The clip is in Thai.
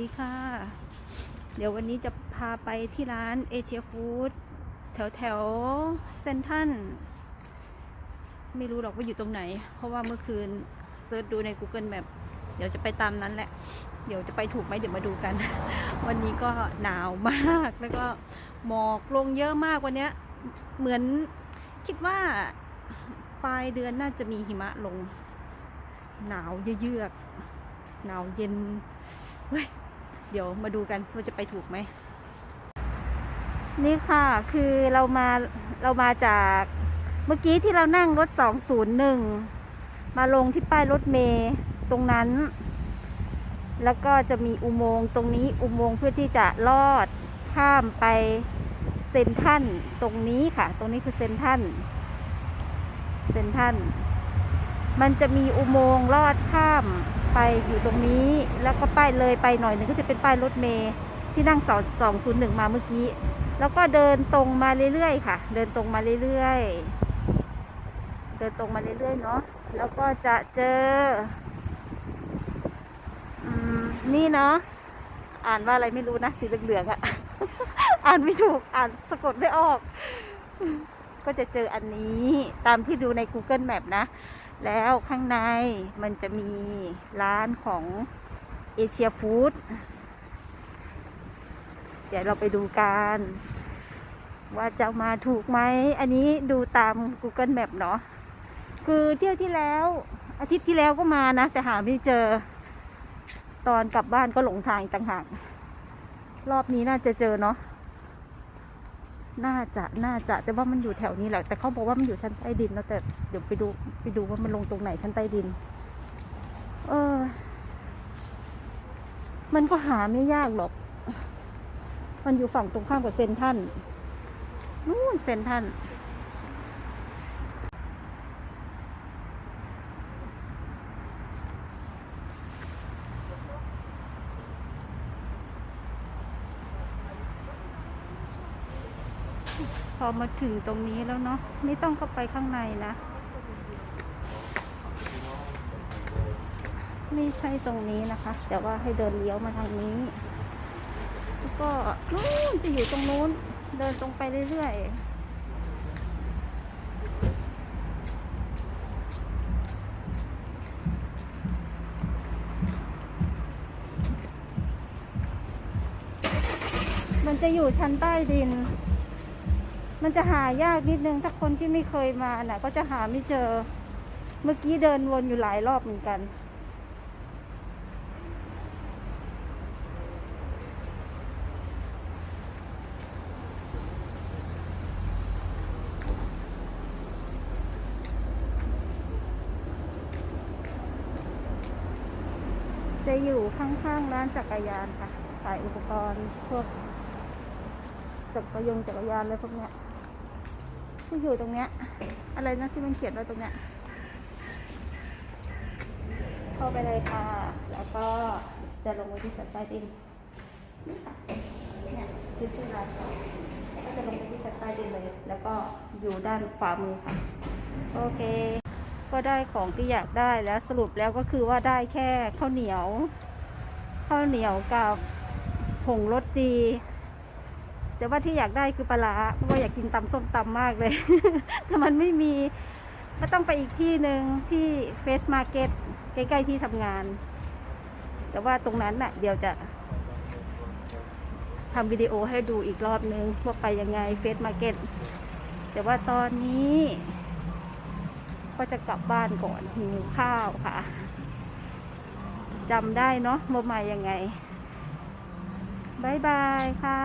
ดีค่ะ เดี๋ยววันนี้จะพาไปที่ร้านเอเชียฟู้ดแถวแถวเซนทันไม่รู้หรอกว่าอยู่ตรงไหน เพราะว่าเมื่อคืนเซิร์ชดูใน Google Map เดี๋ยวจะไปตามนั้นแหละ เดี๋ยวจะไปถูกไหมเดี๋ยวมาดูกัน วันนี้ก็หนาวมากแล้วก็หมอกลงเยอะมากวันนี้เหมือนคิดว่าปลายเดือนน่าจะมีหิมะลง หนาวเยือกหนาวเย็นเฮ้ย เดี๋ยวมาดูกันว่าจะไปถูกไหม นี่ค่ะคือเรามาเรามาจากเมื่อกี้ที่เรานั่งรถ 201 มาลงที่ป้ายรถเมย์ตรงนั้น แล้วก็จะมีอุโมงค์ตรงนี้อุโมงค์เพื่อที่จะลอดข้ามไปเซนทันตรงนี้ค่ะ ตรงนี้คือเซนทันเซนทันมันจะมีอุโมงค์ลอดข้าม ไปอยู่ตรงนี้แล้วก็ป้ายเลยไปหน่อยหนึ่งก็จะเป็นป้ายรถเมย์ที่นั่งสองสองศูนย์หนึ่งมาเมื่อกี้ แล้วก็เดินตรงมาเรื่อยๆค่ะ เดินตรงมาเรื่อยๆเดินตรงมาเรื่อยๆเนาะแล้วก็จะเจออืมนี่เนาะอ่านว่าอะไรไม่รู้นะสีเหลืองๆอะอ่านไม่ถูกอ่านสะกดไม่ออก ก็จะเจออันนี้ตามที่ดูใน Google Map นะ แล้วข้างในมันจะมีร้านของเอเชียฟู้ดเดี๋ยวเราไปดูกันว่าจะมาถูกไหม อันนี้ดูตาม Google Map เนาะ คือเที่ยวที่แล้ว อาทิตย์ที่แล้วก็มานะ แต่หาไม่เจอ ตอนกลับบ้านก็หลงทางต่างหาก รอบนี้น่าจะเจอเนาะ น่าจะน่าจะแต่ว่ามันอยู่แถวนี้แหละ แต่เขาบอกว่ามันอยู่ชั้นใต้ดินแล้วแต่เดี๋ยวไปดูไปดูว่ามันลงตรงไหนชั้นใต้ดิน เออ มันก็หาไม่ยากหรอก มันอยู่ฝั่งตรงข้ามกับเซนทรันนู่นเซนทรัน อมาถึงตรงนี้แล้วเนาะไม่ต้องเข้าไปข้างในนะ ไม่ใช่ตรงนี้นะคะ แต่ว่าให้เดินเลี้ยวมาทางนี้ แล้วก็นู้นจะอยู่ตรงนู้น เดินตรงไปเรื่อยๆมันจะอยู่ชั้นใต้ดิน มันจะหายากนิดนึง ถ้าคนที่ไม่เคยมาน่ะ ก็จะหาไม่เจอ เมื่อกี้เดินวนอยู่หลายรอบเหมือนกัน จะอยู่ข้างๆร้านจักรยานค่ะขายอุปกรณ์พวกจักรยงจักรยานอะไรพวกเนี้ย ที่อยู่ตรงเนี้ย อะไรนะที่มันเขียนไว้ตรงเนี้ย เข้าไปเลยค่ะ แล้วก็จะลงไปที่ชั้นใต้ดินเนี่ยคือชื่อร้านเขาก็จะลงไปที่ชั้นใต้ดินเลย แล้วก็อยู่ด้านขวามือค่ะ โอเค ก็ได้ของที่อยากได้แล้วสรุปแล้วก็คือว่าได้แค่ข้าวเหนียว ข้าวเหนียวกับผงรสดี แต่ว่าที่อยากได้คือปลาเพราะว่าอยากกินตำส้มตำมากเลย แต่มันไม่มีก็ต้องไปอีกที่หนึ่งที่เฟสมาร์เก็ตใกล้ๆที่ทำงาน แต่ว่าตรงนั้นน่ะ เดี๋ยวจะทำวิดีโอให้ดูอีกรอบนึงว่าไปยังไงเฟสมาร์เก็ตแต่ว่าตอนนี้ ก็จะกลับบ้านก่อนหิวข้าวค่ะจำได้เนาะว่ามายังไงบายบายค่ะ